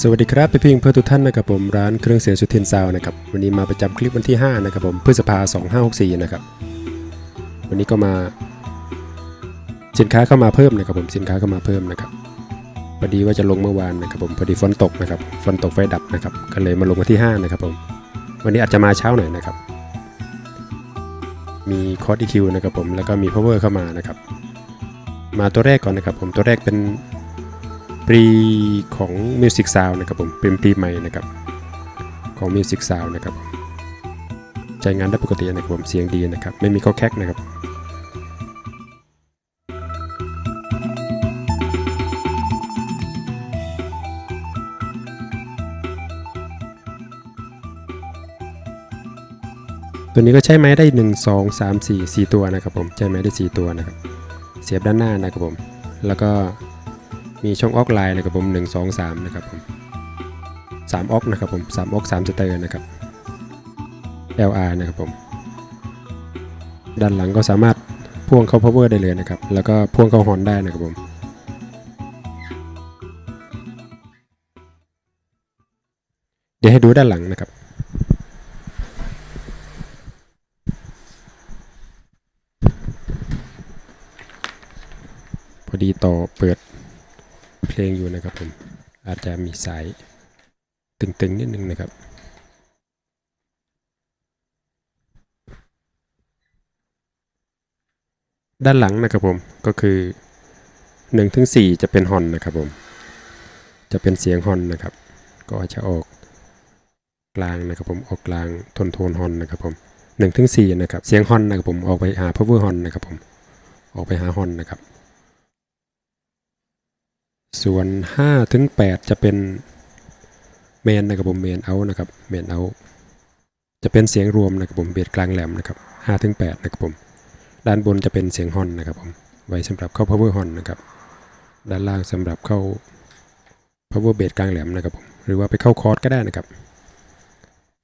สวัสดีครับพี่พิงเพื่อนทุกท่านนะครับผมร้านเครื่องเสียงสุทินซาวนะครับวันนี้มาประจำคลิปวันที่ 5 นะครับผมพฤษภา2564 นะครับ วันนี้ก็มา สินค้าเข้ามาเพิ่มนะครับผมสินค้าเข้ามาเพิ่มนะครับพอดีว่าจะลงเมื่อวานนะครับผมพอดีฝนตกนะครับฝนตกไฟดับนะครับก็เลยมาลงวันที่ 5 นะครับผมวันนี้อาจจะมาเช้าหน่อยนะครับ มีคอร์ด EQ นะครับผมแล้วก็มี power เข้ามานะครับ มาตัวแรกก่อนนะครับผมตัวแรกเป็น ปรีของ Music Sound นะครับผมเป็นปรีใหม่นะครับของ Music Sound นะครับใช้งานได้ปกตินะครับผมเสียงดีนะครับ ไม่มีข้อแคกนะครับตัวนี้ก็ใช้ไม้ได้ 1 2 3 4 4 ตัวนะครับผมใช้ไม้ได้ 4 ตัวนะครับ เสียบด้านหน้านะครับผม แล้วก็ มีช่องออกไลน์นะครับผม1 2 3นะครับผม3ออกนะครับผม3ออก3สเตอร์นะครับ LR นะครับผม ด้านหลังก็สามารถพ่วงเข้า power ได้เลยนะครับ แล้วก็พ่วงเข้าฮอนได้นะครับผมเดี๋ยวให้ดูด้านหลังนะครับ พอดีต่อเปิด เพลงอยู่นะครับผมอาจจะมีสายตึงๆนิดนึงนะครับด้านหลังนะครับผมก็คือ1ถึง4จะเป็นฮอนนะครับผมจะเป็นเสียงฮอนนะครับ ก็จะออกกลางนะครับผมออกกลางโทนโทนฮอนนะครับผม1ถึง4นะครับเสียงฮอนนะครับผมออกไปหา power ฮอนนะครับผมออกไปหาฮอนนะครับ ส่วน5ถึง8จะเป็นเมนนะครับผมเมนเอานะครับเมนเอาจะเป็นเสียงรวมนะครับผมเบียดกลางแหลมนะครับ5ถึง8นะครับผมด้านบนจะเป็นเสียงฮอนนะครับผมไว้สำหรับเข้า power ฮอนนะครับด้านล่างสำหรับเข้า power bass กลางแหลมนะครับผมหรือว่าไปเข้าคอร์ดก็ได้นะครับ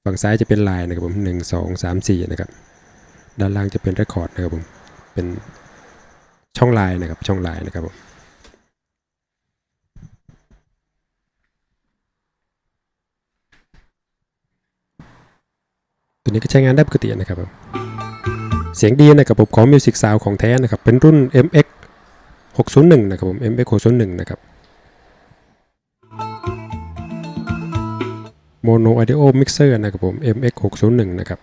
ฝั่งซ้ายจะเป็นลายนะครับผม1 2 3 4นะครับด้านล่างจะเป็นเรคคอร์ดนะครับผมเป็นช่องลายนะครับช่องลายนะครับผม ตัวนี้ก็ใช้งานได้ปกตินะครับผมเสียงดีนะครับผมของ Music Sound ของแท้นะครับ เป็นรุ่น MX 601นะครับผม MX 601นะครับ Mono Audio Mixer นะครับผม MX 601นะครับ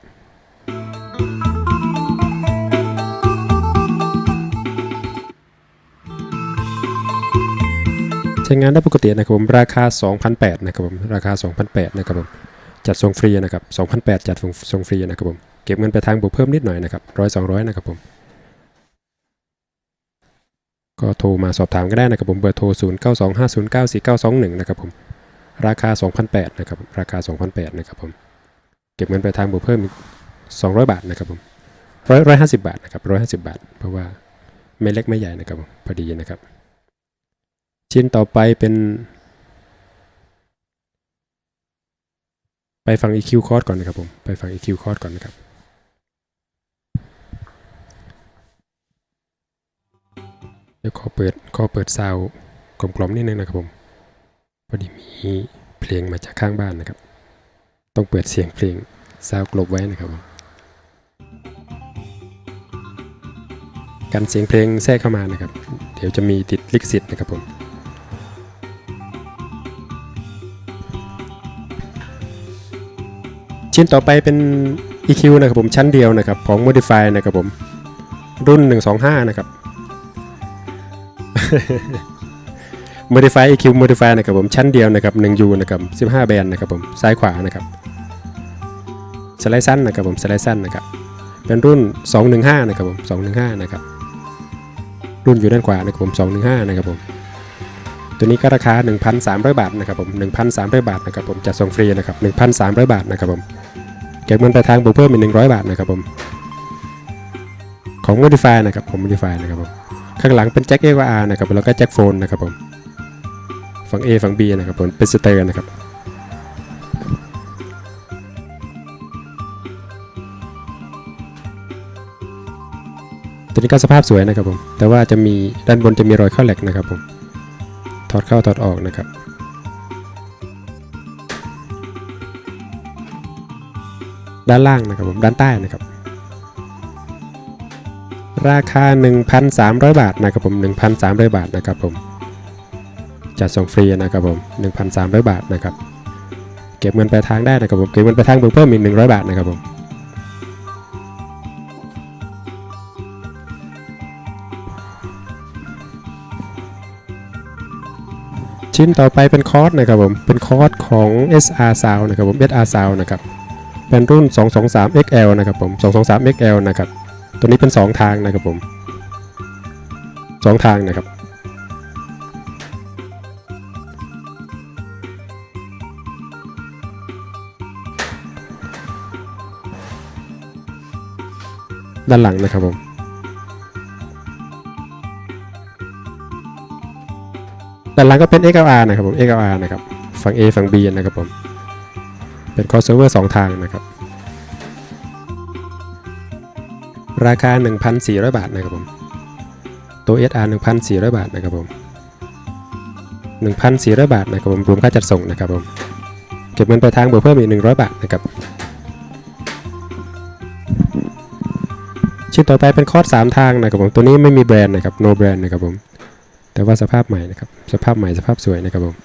ใช้งานได้ปกตินะครับผม ราคา2,800นะครับผม ราคา2,800นะครับผม จัดส่งฟรีนะครับ2,008 จัดส่งฟรีนะครับผมเก็บเงินไปทางบวกเพิ่มนิดหน่อยนะครับร้อยสองร้อยนะครับผมก็โทรมาสอบถามก็ได้นะครับผมเบอร์โทร 0 9 2 5 0 9 4 9 2 1 นะครับผมราคา 2,008นะครับราคา 2,008นะครับผมเก็บเงินไปทางบวกเพิ่มอีก200 บาทนะครับผมร้อยร้อยห้าสิบาทนะครับร้อยห้าสิบบาท เพราะว่าไม่เล็กไม่ใหญ่นะครับผมพอดีนะครับ ชิ้นต่อไปเป็น ไปฟัง EQ chord ก่อนนะครับผม ไปฟัง EQ chord ก่อนนะครับเดี๋ยวขอเปิดขอเปิดซาวกลมๆนิดนึงนะครับผมพอดีมีเพลงมาจากข้างบ้านนะครับ ต้องเปิดเสียงเพลงซาวกลบไว้นะครับผมกันเสียงเพลงแทรกเข้ามานะครับ เดี๋ยวจะมีติดลิขสิทธิ์นะครับผม ชิ้นต่อไปเป็น EQ นะครับผมชั้นเดียวนะครับของ Modify นะครับผม รุ่น 125 นะครับ Modify EQ Modify นะครับผมชั้นเดียวนะครับ 1U นะครับ 15 แบนนะครับผมซ้ายขวานะครับสไลด์สั้นนะครับผมสไลด์สั้นนะครับเป็นรุ่น 215 นะครับผม215 นะครับ รุ่นอยู่ด้านขวานะครับผม 215 นะครับผมตัวนี้ก็ราคา 1,300 บาทนะครับผม 1,300 บาทนะครับผมจัดส่งฟรีนะครับ 1,300 บาทนะครับผม เก็บเงินปลายทางบวกเพิ่มอีก100บาทนะครับผมของ Modify นะครับผม Modify นะครับผมข้างหลังเป็นแจ็ค AVR นะครับแล้วก็แจ็คโฟนนะครับผมฝั่ง A ฝั่ง B นะครับผมเป็นสเตอร์นะครับตัวนี้ก็สภาพสวยนะครับผม แต่ว่าจะมีด้านบนจะมีรอยเข้าแหลกนะครับผม ถอดเข้าถอดออกนะครับ ด้านล่างนะครับผมด้านใต้นะครับ ราคา 1,300 บาทนะครับผม 1,300 บาทนะครับผมจัดส่งฟรีนะครับผม 1,300 บาทนะครับ เก็บเงินปลายทางได้นะครับผมเก็บเงินปลายทางเพิ่มอีก100 บาทนะครับผมชิ้นต่อไปเป็นคอร์สนะครับผม เป็นคอร์สของ SR Sound นะครับผม SR Sound นะครับ เป็นรุ่น 223 XL นะครับผม 223 XL นะครับ ตัวนี้เป็น 2 ทางนะครับผม 2 ทางนะครับ ด้านหลังนะครับผมด้านหลังก็เป็น XLR นะครับผม XLR นะครับ ฝั่ง A ฝั่ง B นะครับผม เป็น crossover 2 ทางนะครับ ราคา 1,400 บาทนะครับผม ตัว SR 1,400 บาทนะครับผม 1,400 บาทนะครับผมรวมค่าจัดส่งนะครับผม เก็บเงินปลายทางบวกเพิ่มอีก 100 บาทนะครับชิ้นต่อไปเป็นคอร์ส3ทางนะครับผม ตัวนี้ไม่มีแบรนด์นะครับ no brand นะครับผม แต่ว่าสภาพใหม่นะครับ สภาพใหม่สภาพสวยนะครับผม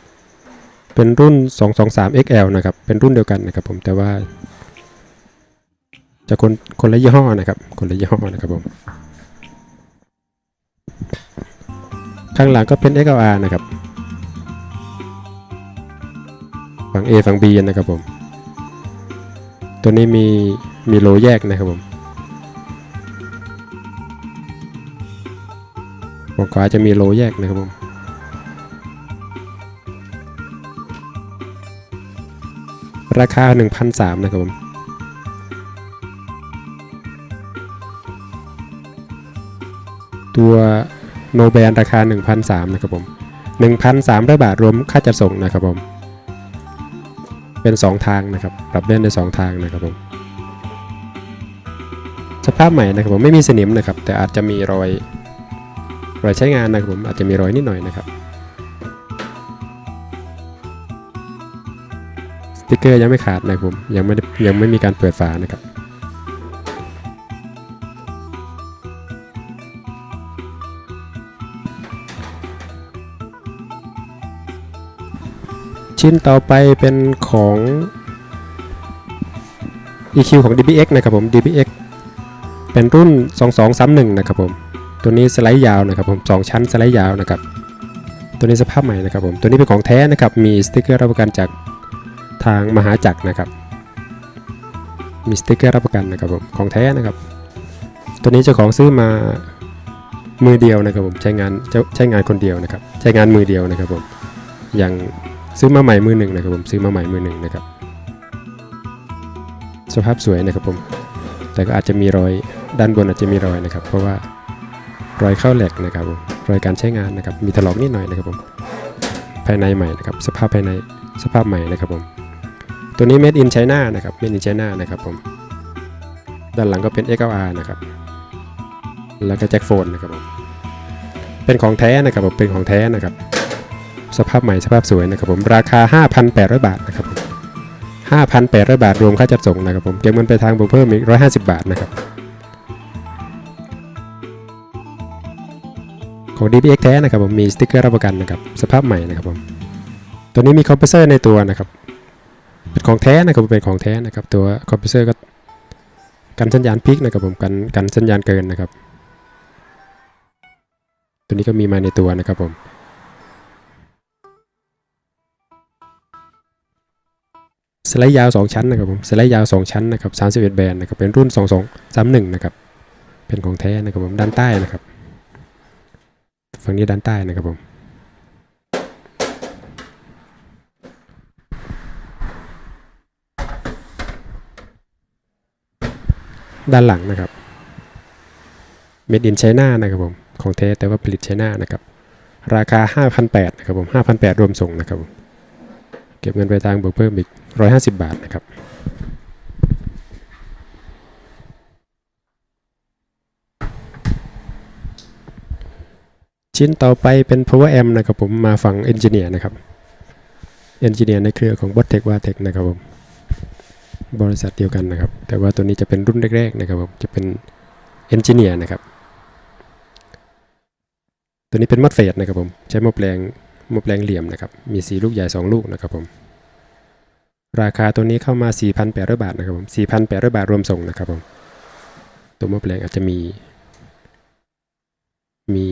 เป็นรุ่น 223 XL นะครับ เป็นรุ่นเดียวกันนะครับผม แต่ว่า จะคนคนละยี่ห้อนะครับ คนละยี่ห้อนะครับผม ข้างหลังก็เป็น XLR นะครับ ฝั่ง A ฝั่ง B นะครับผม ตัวนี้มีมีโลแยกนะครับผมฝั่งขวาจะมีโลแยกนะครับผม ราคา 1,300นะครับผมตัวโนแบนราคา 1,300นะครับผม1,300 บาทรวมค่าจัดส่งนะครับผมเป็น 2 ทางนะครับปรับเล่นได้2ทางนะครับผมสภาพใหม่นะครับผมไม่มีสนิมนะครับ แต่อาจจะมีรอยรอยใช้งานนะครับผมอาจจะมีรอยนิดหน่อยนะครับ ติกเกอร์ยังไม่ขาดนะครับผมยังไม่ยังไม่มีการเปิดฝานะครับชิ้นต่อไปเป็นของ EQ ของ DBX นะครับผม DBX เป็นรุ่น 2231 นะครับผม ตัวนี้สไลด์ยาวนะครับผม 2 ชั้นสไลด์ยาวนะครับ ตัวนี้สภาพใหม่นะครับผม ตัวนี้เป็นของแท้นะครับ มีสติกเกอร์รับประกันจาก ทางมหาจักรนะครับ มีสติกเกอร์รับประกันนะครับผมของแท้นะครับ ตัวนี้เจ้าของซื้อมามือเดียวนะครับผมใช้งานใช้งานคนเดียวนะครับ ใช้งานมือเดียวนะครับผมอย่างซื้อมาใหม่มือหนึ่งนะครับผมซื้อมาใหม่มือหนึ่งนะครับ สภาพสวยนะครับผม แต่ก็อาจจะมีรอยด้านบนอาจจะมีรอยนะครับ เพราะว่ารอยเข้าแหลกนะครับผมรอยการใช้งานนะครับ มีถลอกนิดหน่อยนะครับผมภายในใหม่นะครับ สภาพภายในสภาพใหม่นะครับผม ตัวนี้ made in China นะครับ made in China นะครับผมด้านหลังก็เป็น XLR นะครับ แล้วก็แจ็คโฟนนะครับผมเป็นของแท้นะครับผมเป็นของแท้นะครับ สภาพใหม่สภาพสวยนะครับผมราคา 5,800 บาทนะครับผม5,800 บาทรวมค่าจัดส่งนะครับผมเก็บเงินไปทางบวกเพิ่มอีก 150 บาทนะครับของ DBX แท้นะครับผมมีสติกเกอร์รับประกันนะครับสภาพใหม่นะครับผมตัวนี้มีคอมเพรสเซอร์ในตัวนะครับ เป็นของแท้นะครับเป็นของแท้นะครับ ตัวคอมพรสเซอร์ก็กันสัญญาณพิกนะครับผมกันกันสัญญาณเกินนะครับ ตัวนี้ก็มีมาในตัวนะครับผมสไลด์ยาว 2 ชั้นนะครับผมสไลด์ยาว 2 ชั้นนะครับ31 แบรนด์นะครับเป็นรุ่น 2231 นะครับ เป็นของแท้นะครับผมด้านใต้นะครับ ฝั่งนี้ด้านใต้นะครับผม ด้านหลังนะครับ Made in China นะครับผมของแท้แต่ว่าผลิตไชน่านะครับราคา 5,800นะครับผม5,800 รวมส่งนะครับผมเก็บเงินไปลายทางบวกเพิ่มอีก 150 บาทนะครับชิ้นต่อไปเป็น power amp นะครับผมมาฝั่ง engineer นะครับ engineer ในเครือของ b o t t e c h w a t e c h นะครับผม บริษัทเดียวกันนะครับ แต่ว่าตัวนี้จะเป็นรุ่นแรกๆนะครับผมจะเป็นเอนจิเนียร์นะครับตัวนี้เป็นมอดเฟดนะครับผมใช้หมอแปลงหมอแปลงเหลี่ยมนะครับมีสีลูกใหญ่ 2 ลูกนะครับผมราคาตัวนี้เข้ามา 4,800 บาทนะครับผม4,800 บาทรวมส่งนะครับผมตัวหมอแปลงอาจจะมี มี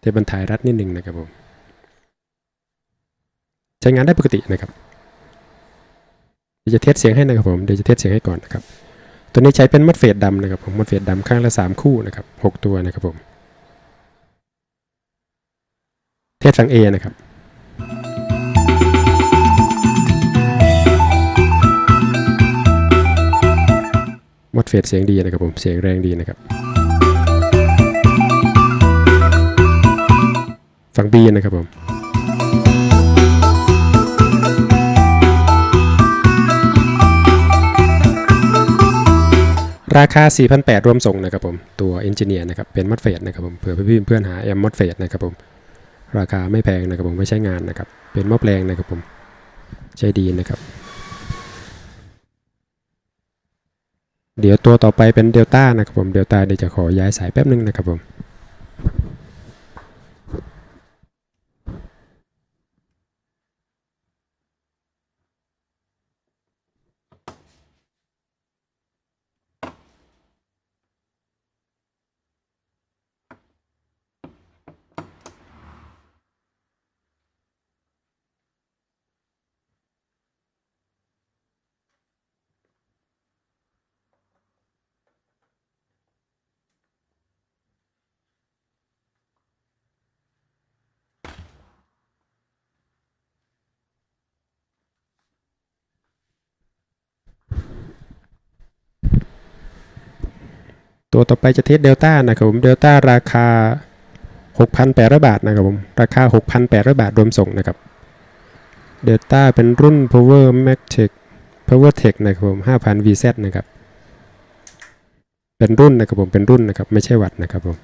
เทปบรรทายรัดนิดนึงนะครับผมใช้งานได้ปกตินะครับ ดี๋ยวจะเทสเสียงให้นะครับผมเดี๋ยวจะเทสเสียงให้ก่อนนะครับตัวนี้ใช้เป็นมัดเฟดดำนะครับผมมัดเฟดดำข้างละ 3 คู่นะครับ6ตัวนะครับผมเทสฝั่ง A นะครับมัดเฟดเสียงดีนะครับผมเสียงแรงดีนะครับฝั่ง B นะครับผม ราคา 4,800 รวมส่งนะครับผมตัวเอนจิเนียร์นะครับเป็นมัดเฟสนะครับผมเผื่อพี่เพื่อนหาแอมมัดเฟสนะครับผมราคาไม่แพงนะครับผมไม่ใช้งานนะครับเป็นหม้อแปลงนะครับผมใช้ดีนะครับ เดี๋ยวตัวต่อไปเป็นเดลต้านะครับผมเดลต้าเดี๋ยวจะขอย้ายสายแป๊บนึงนะครับผม ตัวต่อไปจะเทสเดลต้านะครับผมเดลต้าราคา 6,800 บาทนะครับผมราคา 6,800 บาทรวมส่งนะครับเดลต้าเป็นรุ่น Power Max Tech Power Tech นะครับผม5,000 VZ นะครับเป็นรุ่นนะครับผมเป็นรุ่นนะครับไม่ใช่วัตต์นะครับผม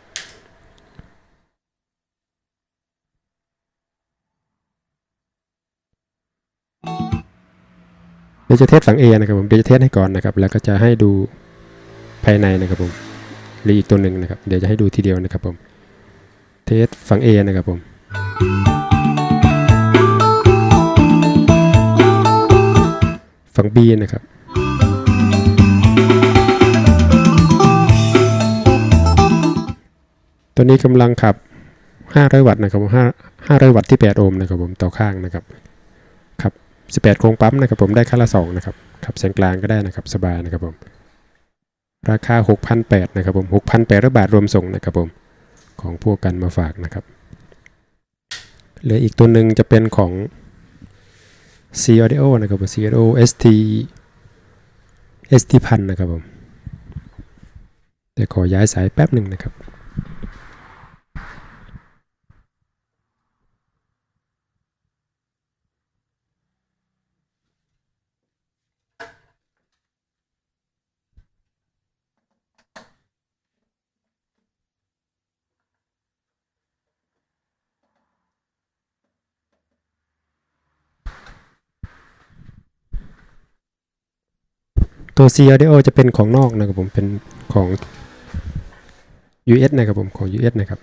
เดี๋ยวจะเทสฝั่ง A นะครับผมเดี๋ยวจะเทสให้ก่อนนะครับ แล้วก็จะให้ดูภายในนะครับผม หรืออีกตัวหนึ่งนะครับ เดี๋ยวจะให้ดูทีเดียวนะครับผมเทสฝั่ง A นะครับผมฝั่ง B นะครับตัวนี้กำลังขับ 500 วัตต์นะครับผม5 500 วัตต์ที่ 8 โอห์มนะครับผมต่อข้างนะครับขับ 18 โครงปั๊มนะครับผมได้ค่าละ 2 นะครับขับเสียงกลางก็ได้นะครับสบายนะครับผม ราคา 6,800นะครับผม6,800บาทรวมส่งนะครับผมของพวกกันมาฝากนะครับเหลืออีกตัวหนึ่งจะเป็นของ C Audio นะครับผม C Audio ST ST พันนะครับผมแต่ขอย้ายสายแป๊บหนึ่งนะครับ ตัว C Audio จะเป็นของนอกนะครับผมเป็นของ US นะครับผมของ US นะครับ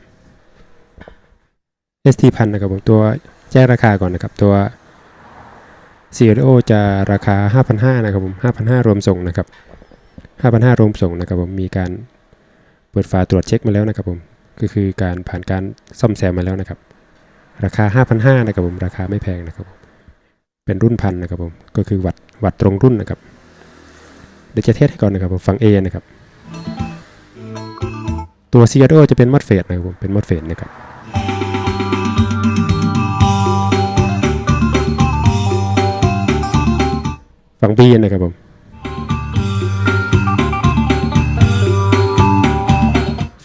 ST พันนะครับผมตัวแจ้งราคาก่อนนะครับตัว C Audio จะราคา 5,500นะครับผม5,500รวมส่งนะครับ5,500รวมส่งนะครับผมมีการเปิดฝาตรวจเช็คมาแล้วนะครับผมก็คือการผ่านการซ่อมแซมมาแล้วนะครับ ราคา 5,500นะครับผมราคาไม่แพงนะครับผมเป็นรุ่นพันนะครับผมก็คือวัดวัดตรงรุ่นนะครับ ดี๋ยวจะเทสให้ก่อนนะครับผมฝั่ง A นะครับ ตัว c ี o จะเป็นมอดเฟดนะครับผมเป็นมอดเฟดนะครับฝั่ง B นะครับผม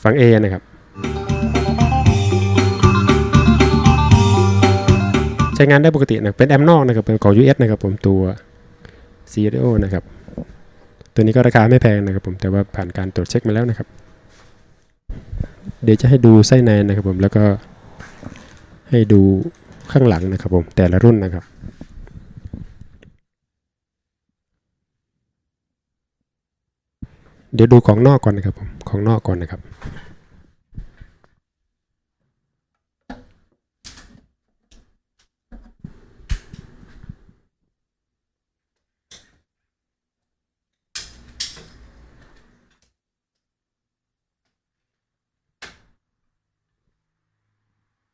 ฝั่ง A นะครับ ใช้งานได้ปกตินะเป็นแอมนอกนะครับเป็นของ US นะครับผมตัว c ี o นะครับ ตัวนี้ก็ราคาไม่แพงนะครับผมแต่ว่าผ่านการตรวจเช็คมาแล้วนะครับ เดี๋ยวจะให้ดูไส้ในนะครับผมแล้วก็ให้ดูข้างหลังนะครับผมแต่ละรุ่นนะครับเดี๋ยวดูของนอกก่อนนะครับผมของนอกก่อนนะครับ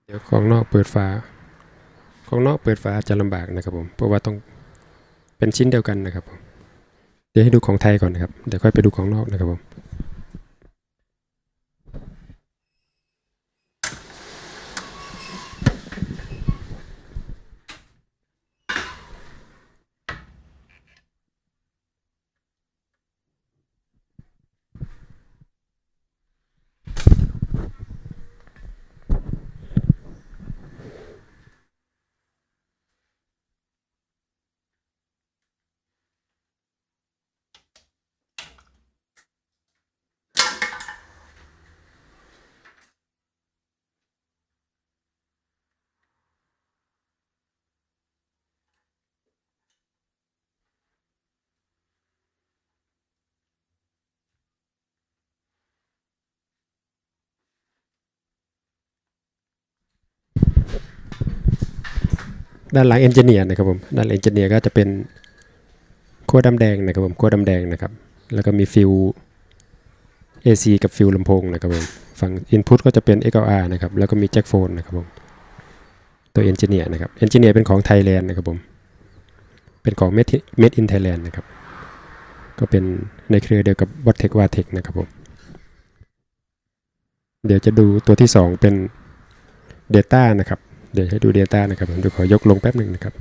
เดี๋ยวของนอกเปิดฝาของนอกเปิดฝาจะลำบากนะครับผม เพราะว่าต้องเป็นชิ้นเดียวกันนะครับผม เดี๋ยวให้ดูของไทยก่อนนะครับ เดี๋ยวค่อยไปดูของนอกนะครับผม ด้านหลังเอนจิเนียร์นะครับผมด้านหลังเอนจิเนียร์ก็จะเป็นขั้วดำแดงนะครับผมขั้วดำแดงนะครับ แล้วก็มีฟิว AC กับฟิวลำโพงนะครับผมฝั่ง Input ก็จะเป็น XLR นะครับแล้วก็มีแจ็คโฟนนะครับผมตัวเอนจิเนียร์นะครับเอนจิเนียร์เป็นของไทยแลนด์นะครับผมเป็นของ Made in- Made in Thailand นะครับก็เป็นในเครือเดียวกับ w a t t e c w a t e c นะครับผมเดี๋ยวจะดูตัวที่ 2 เป็น Data นะครับ ดี๋ยวให้ดู Data นะครับ ผมเดี๋ยวขอยกลงแป๊บหนึ่งนะครับ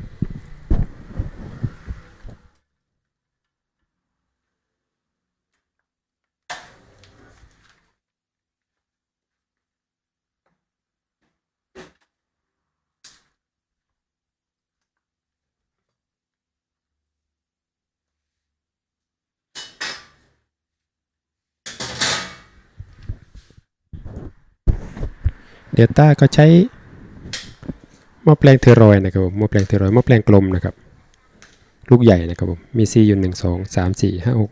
Data ก็ใช้ มอแปลงเทอรอยนะครับผมมอแปลงเทอรอยมอแปลงกลมนะครับ ลูกใหญ่นะครับผมมี C อยู่หนึ่งสองสามสี่ห้าหก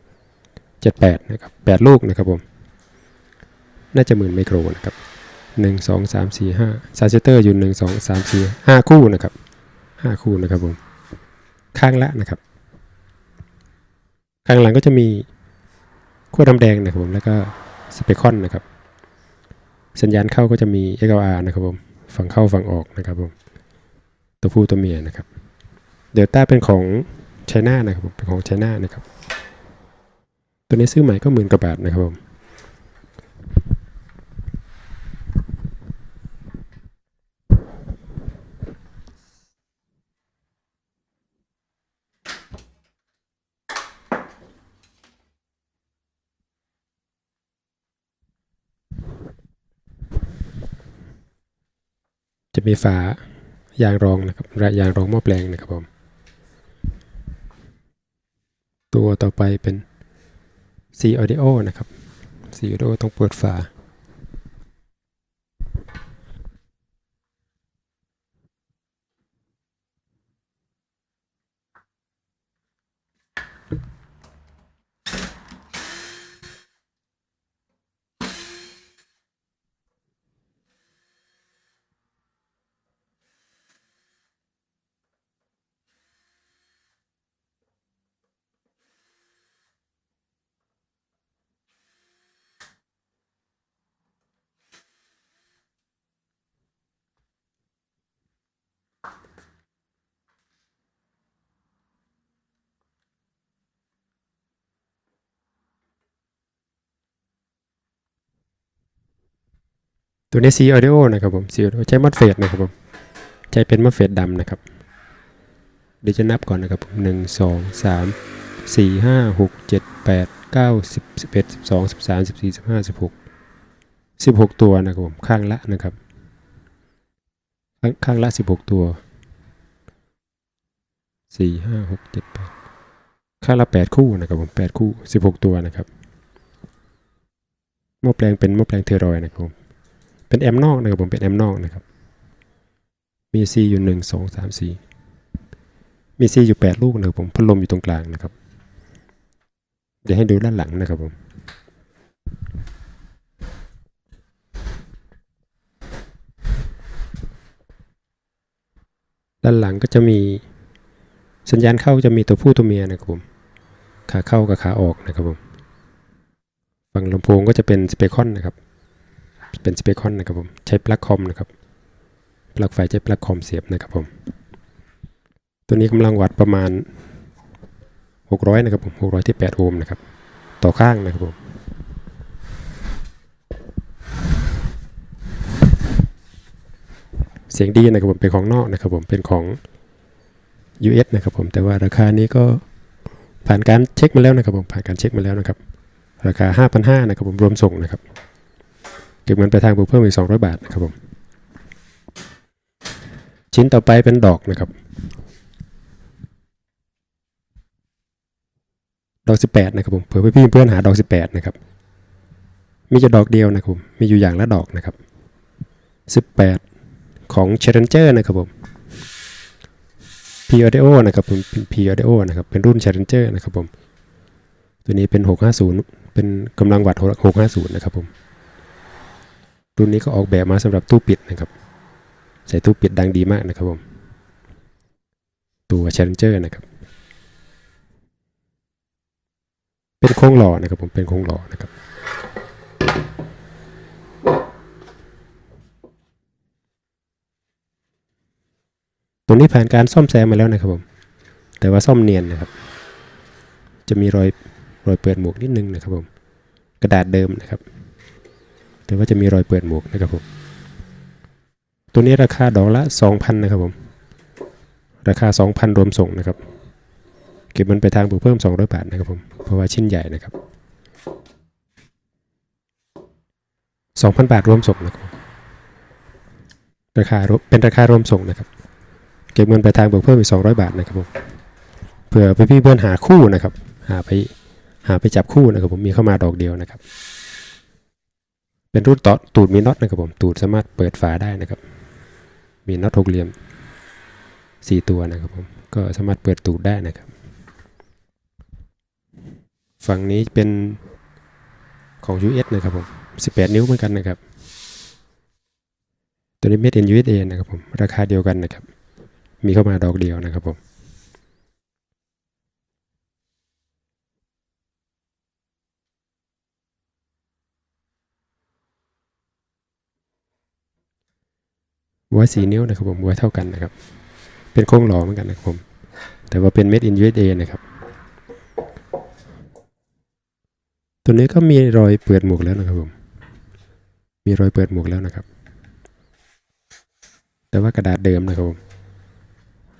เจ็ดแปดนะครับแปดลูกนะครับผมน่าจะหมื่นไมโครนะครับหนึ่งสองสามสี่ห้าซาเซเตอร์อยู่หนึ่งสองสามสี่ห้าคู่นะครับห้าคู่นะครับผมข้างละนะครับ ข้างหลังก็จะมีขั้วดำแดงนะครับผมแล้วก็สเปคอนนะครับ สัญญาณเข้าก็จะมี XLR นะครับผมฝั่งเข้าฝั่งออกนะครับผม ตัวผู้ตัวเมียนะครับ เดลต้าเป็นของไชน่านะครับเป็นของไชน่านะครับ ตัวนี้ซื้อใหม่ก็หมื่นกว่าบาทนะครับผมจะมีฝา ยางรองนะครับระยางรองหม้อแปลงนะครับผม ตัวต่อไปเป็น C Audio นะครับ C Audio ต้องเปิดฝา ตัวนี้ C Audio นะครับผม C Audio ใช้มัดเฟดนะครับผม ใช้เป็นมัดเฟดดำนะครับ เดี๋ยวจะนับก่อนนะครับผมหนึ่งสองสามสี่ห้าหกเจ็ดแปดเก้าสิบสิบเอ็ดสิบสองสิบสามสิบสี่สิบห้าสิบหกสิบหกตัวนะครับผม ข้างละนะครับ ข้างข้างละสิบหกตัวสี่ห้าหกเจ็ดแปดข้างละแปดคู่นะครับผมแปดคู่สิบหกตัวนะครับหม้อแปลงเป็นหม้อแปลงเทอรอยนะครับผม เป็นแอมนอกนะครับผมเป็นแอมนอกนะครับ มี C อยู่หนึ่งสองสามสี่มี C อยู่แปดลูกนะครับผมพัดลมอยู่ตรงกลางนะครับ เดี๋ยวให้ดูด้านหลังนะครับผมด้านหลังก็จะมีสัญญาณเข้าจะมีตัวผู้ตัวเมียนะครับผมขาเข้ากับขาออกนะครับผมฝั่งลำโพงก็จะเป็นสเปคอนนะครับ เป็นสเปคอนนะครับผมใช้ปลั๊กคอมนะครับปลั๊กไฟใช้ปลั๊กคอมเสียบนะครับผม ตัวนี้กำลังวัดประมาณ 600 นะครับผม600ที่8โอห์มนะครับ ต่อข้างนะครับผมเสียงดีนะครับผมเป็นของนอกนะครับผมเป็นของ US นะครับผมแต่ว่าราคานี้ก็ผ่านการเช็คมาแล้วนะครับผมผ่านการเช็คมาแล้วนะครับ ราคา 5,500นะครับผมรวมส่งนะครับ เก็บเงินไปลายทางบวกเพิ่มอีก 200 บาทนะครับผมชิ้นต่อไปเป็นดอกนะครับ ดอก 18 นะครับผมเผื่อพี่เพื่อนหาดอก 18 นะครับ มีจะดอกเดียวนะครับผมมีอยู่อย่างละดอกนะครับ 18 ของ Challenger นะครับผม P Audio นะครับผม P Audio นะครับเป็นรุ่น Challenger นะครับผม ตัวนี้เป็น 650 เป็นกำลังวัตต์650 นะครับผม รุ่นนี้ก็ออกแบบมาสำหรับตู้ปิดนะครับ ใส่ตู้ปิดดังดีมากนะครับผมตัว Challenger นะครับ เป็นโครงหล่อนะครับผมเป็นโครงหล่อนะครับตัวนี้ผ่านการซ่อมแซมมาแล้วนะครับผม แต่ว่าซ่อมเนียนนะครับ จะมีรอยรอยเปิดหมวกนิดนึงนะครับผม กระดาษเดิมนะครับ แต่ว่าจะมีรอยเปิดหมวกนะครับผมตัวนี้ราคาดอกละ 2,000 นะครับผม ราคา 2,000 รวมส่งนะครับ เก็บมันไปทางบวกเพิ่ม 200 บาทนะครับผม เพราะว่าชิ้นใหญ่นะครับ 2,000 บาทรวมส่งนะครับ ราคาเป็นราคารวมส่งนะครับ เก็บเงินไปทางบวกเพิ่มอีก 200 บาทนะครับผม เผื่อไปพี่เพื่อนหาคู่นะครับ หาไปหาไปจับคู่นะครับผม มีเข้ามาดอกเดียวนะครับ เป็นรุ่นต่อตูดมีน็อตนะครับผมตูดสามารถเปิดฝาได้นะครับ มีน็อตหกเหลี่ยมสี่ตัวนะครับผมก็สามารถเปิดตูดได้นะครับ ฝั่งนี้เป็นของ US นะครับผม 18 นิ้วเหมือนกันนะครับ ตัวนี้ made in USA นะครับผม ราคาเดียวกันนะครับ มีเข้ามาดอกเดียวนะครับผม ไว้สีนิ้วนะครับผมไว้เท่ากันนะครับ เป็นโครงหล่อเหมือนกันนะครับผม แต่ว่าเป็น made in USA นะครับ ตัวนี้ก็มีรอยเปิดหมวกแล้วนะครับผม มีรอยเปิดหมวกแล้วนะครับ แต่ว่ากระดาษเดิมนะครับผม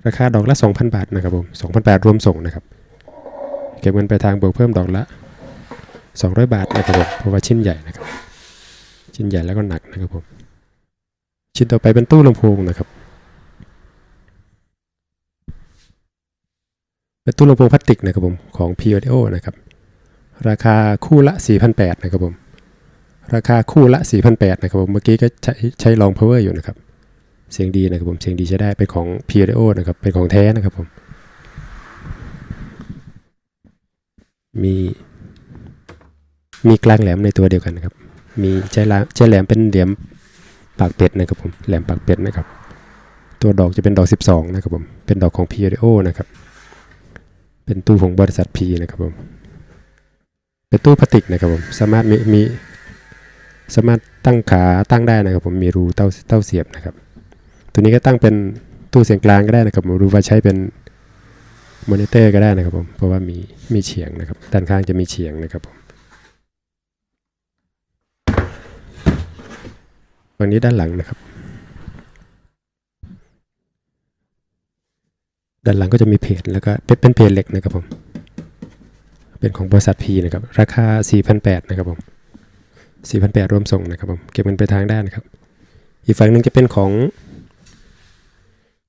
ราคาดอกละ 2,000 บาทนะครับผม2,000บาทรวมส่งนะครับ เก็บเงินไปลายทางบวกเพิ่มดอกละ 200 บาทนะครับผม เพราะว่าชิ้นใหญ่นะครับ ชิ้นใหญ่แล้วก็หนักนะครับผม ชิ้นต่อไปเป็นตู้ลำโพงนะครับเป็นตู้ลำโพงพลาสติกนะครับผมของ p Audio นะครับ ราคาคู่ละ 4,800นะครับผม ราคาคู่ละ 4,800นะครับผมเมื่อกี้ก็ใช้ใช้ลอง power อยู่นะครับ เสียงดีนะครับผมเสียงดีใช้ได้เป็นของ p Audio นะครับเป็นของแท้นะครับผม มีมีกลางแหลมในตัวเดียวกันนะครับ มีใช้ลาใช้แหลมเป็นเหลี่ยม ปากเป็ดนะครับผมแหลมปากเป็ดนะครับ ตัวดอกจะเป็นดอก 12 นะครับผม เป็นดอกของ p o d o นะครับ เป็นตู้ของบริษัท P นะครับผม เป็นตู้พลาสติกนะครับผม สามารถมีมีสามารถตั้งขาตั้งได้นะครับผม มีรูเต้าเต้าเสียบนะครับ ตัวนี้ก็ตั้งเป็นตู้เสียงกลางก็ได้นะครับผมรู้ว่าใช้เป็นมอนิเตอร์ก็ได้นะครับผม เพราะว่ามีมีเฉียงนะครับ ด้านข้างจะมีเฉียงนะครับผม ฝั่งนี้ด้านหลังนะครับ ด้านหลังก็จะมีเพจแล้วก็เป็นเป็นเพจเหล็กนะครับผม เป็นของบริษัทพีนะครับ ราคา 4,800นะครับผม4,800รวมส่งนะครับผม เก็บเงินไปทางได้นะครับ อีกฝั่งหนึ่งจะเป็นของ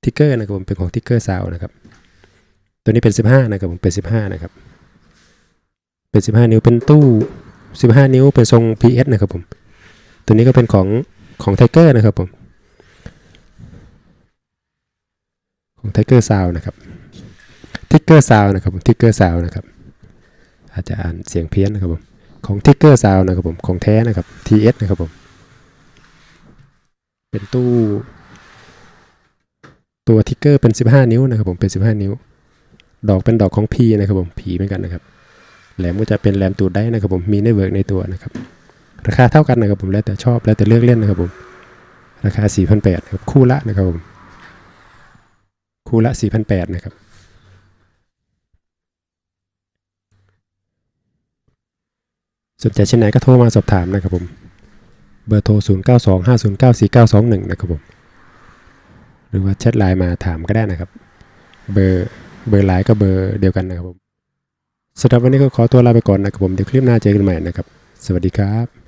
ทิกเกอร์นะครับผม เป็นของทิกเกอร์ซาวนะครับ ตัวนี้เป็น 15นะครับผม เป็น 15นะครับ เป็น 15 นิ้ว เป็นตู้ 15 นิ้ว เป็นทรง PS นะครับผม ตัวนี้ก็เป็นของ ของไทเกอร์นะครับผม ของไทเกอร์ซาวนะครับทิกเกอร์ซาวนะครับผมทิกเกอร์ซาวนะครับ อาจจะอ่านเสียงเพี้ยนนะครับผม ของทิกเกอร์ซาวนะครับผม ของแท้นะครับ TS นะครับผม เป็นตู้ตัวทิกเกอร์เป็น 15 นิ้วนะครับผมเป็น 15 นิ้ว ดอกเป็นดอกของ P นะครับผมผีเหมือนกันนะครับแหลมก็จะเป็นแหลมตูดได้นะครับผมมีในเวิร์กในตัวนะครับ ราคาเท่ากันนะครับผมแล้วแต่ชอบแล้วแต่เลือกเล่นนะครับผมราคา 4,800นะครับคู่ละนะครับผมคู่ละ 4,800นะครับสนใจเช่นไหนก็โทรมาสอบถามนะครับผมเบอร์โทร 0925094921 นะครับผม หรือว่าแชทไลน์มาถามก็ได้นะครับ เบอร์เบอร์ไลน์ก็เบอร์เดียวกันนะครับผมสำหรับวันนี้ก็ขอตัวลาไปก่อนนะครับผม เดี๋ยวคลิปหน้าเจอกันใหม่นะครับ สวัสดีครับ